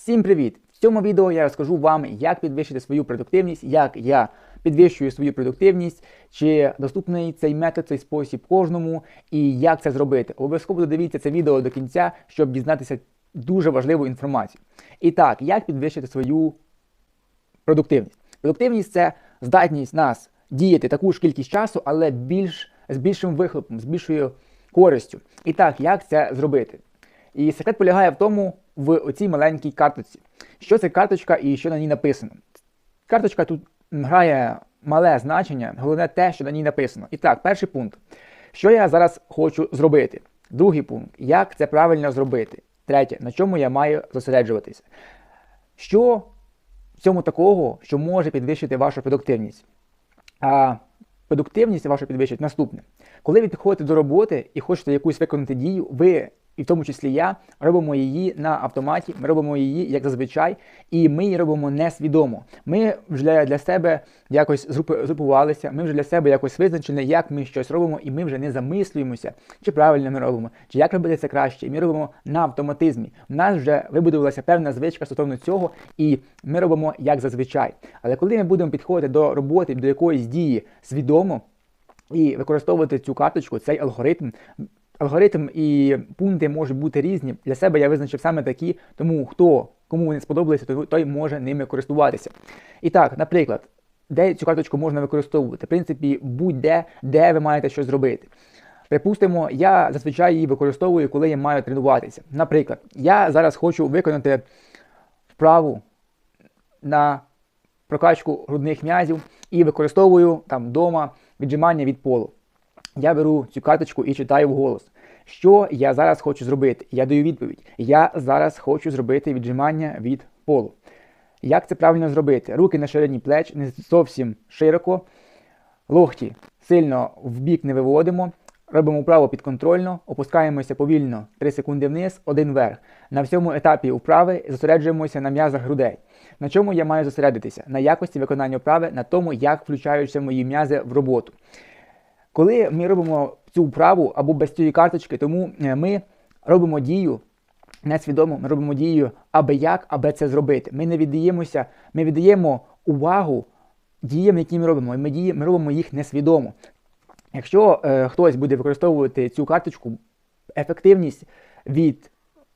Всім привіт! В цьому відео я розкажу вам, як підвищити свою продуктивність, як я підвищую свою продуктивність, чи доступний цей метод, цей спосіб кожному, і як це зробити. Обов'язково додивіться це відео до кінця, щоб дізнатися дуже важливу інформацію. І так, як підвищити свою продуктивність? Продуктивність це здатність нас діяти таку ж кількість часу, але більш з більшим вихлопом, з більшою користю. І так, як це зробити? І секрет полягає в тому, в оцій маленькій карточці. Що це карточка і що на ній написано? Карточка тут грає мале значення, головне те, що на ній написано. І так, перший пункт. Що я зараз хочу зробити? Другий пункт. Як це правильно зробити? Третє, на чому я маю зосереджуватися? Що в цьому такого, що може підвищити вашу продуктивність? А продуктивність вашу підвищить наступне. Коли ви підходите до роботи і хочете якусь виконати дію, ви і в тому числі я робимо її на автоматі, ми робимо її як зазвичай, і ми її робимо несвідомо. Ми вже для себе якось згрупувалися, ми вже для себе якось визначили, як ми щось робимо, і ми вже не замислюємося, чи правильно ми робимо, чи як робити це краще. Ми робимо на автоматизмі. У нас вже вибудувалася певна звичка стосовно цього, і ми робимо як зазвичай. Але коли ми будемо підходити до роботи, до якоїсь дії свідомо. І використовувати цю карточку, цей алгоритм, Алгоритм і пункти можуть бути різні. Для себе я визначив саме такі, тому хто кому вони сподобалися, той може ними користуватися. І так, наприклад, де цю карточку можна використовувати? В принципі, будь-де, де ви маєте щось зробити. Припустимо, я зазвичай її використовую, коли я маю тренуватися. Наприклад, я зараз хочу виконати вправу на прокачку грудних м'язів і використовую там вдома віджимання від полу. Я беру цю карточку і читаю вголос. Що я зараз хочу зробити? Я даю відповідь. Я зараз хочу зробити віджимання від полу. Як це правильно зробити? Руки на ширині плеч, не зовсім широко. Локті сильно в бік не виводимо. Робимо вправо підконтрольно, опускаємося повільно 3 секунди вниз, один вверх. На всьому етапі вправи зосереджуємося на м'язах грудей. На чому я маю зосередитися? На якості виконання вправи, на тому, як включаються мої м'язи в роботу. Коли ми робимо цю вправу або без цієї карточки, тому е, ми робимо дію несвідомо, ми робимо дію аби як, аби це зробити. Ми не віддаємося, ми віддаємо увагу діям, які ми робимо, і ми, діємо, ми робимо їх несвідомо. Якщо е, хтось буде використовувати цю карточку, ефективність від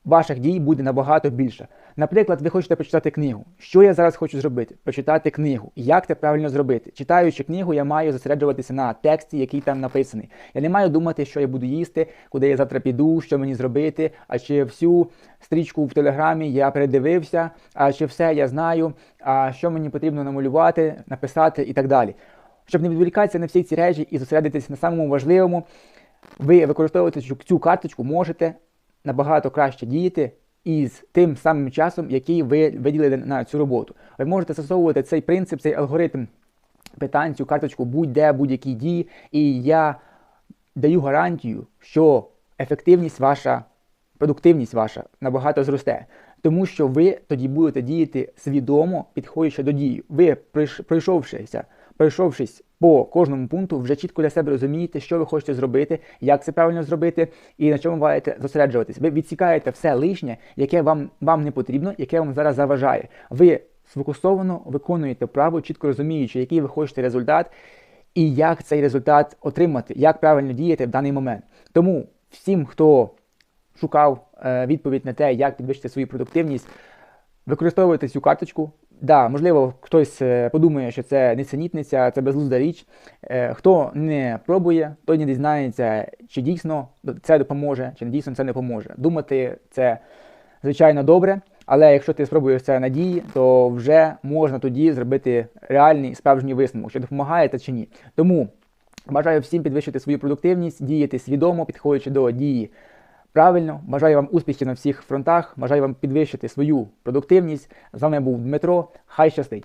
ваших дій буде набагато більша. Наприклад, ви хочете почитати книгу. Що я зараз хочу зробити? Почитати книгу. Як це правильно зробити? Читаючи книгу, я маю зосереджуватися на тексті, який там написаний. Я не маю думати, що я буду їсти, куди я завтра піду, що мені зробити, а чи всю стрічку в телеграмі я передивився, а чи все я знаю, а що мені потрібно намалювати, написати і так далі. Щоб не відволікатися на всі ці речі і зосередитися на самому важливому, ви використовувати цю карточку можете набагато краще діяти із тим самим часом, який ви виділили на цю роботу. Ви можете застосовувати цей принцип, цей алгоритм питань, цю карточку будь-де, будь-які дії, і я даю гарантію, що ефективність ваша, продуктивність ваша набагато зросте. Тому що ви тоді будете діяти свідомо, підходячи до дії. Ви пройшовшися, пройшовшись по кожному пункту вже чітко для себе розумієте, що ви хочете зробити, як це правильно зробити, і на чому маєте зосереджуватись. Ви відсікаєте все лишнє, яке вам вам не потрібно, яке вам зараз заважає. Ви сфокусовано виконуєте право, чітко розуміючи, який ви хочете результат, і як цей результат отримати, як правильно діяти в даний момент. Тому всім, хто шукав е, відповідь на те, як підвищити свою продуктивність, використовуйте цю карточку. Да, можливо, хтось е, подумає, що це несенітниця, це безглузда річ. Е, хто не пробує, той не дізнається, чи дійсно це допоможе, чи дійсно це не допоможе. Думати це звичайно добре, але якщо ти спробуєш це надії, то вже можна тоді зробити реальний справжній висновок, що допомагає це чи ні. Тому бажаю всім підвищити свою продуктивність, діяти свідомо, підходячи до дії правильно. Бажаю вам успіхів на всіх фронтах. Бажаю вам підвищити свою продуктивність. З вами був Дмитро. Хай щастить!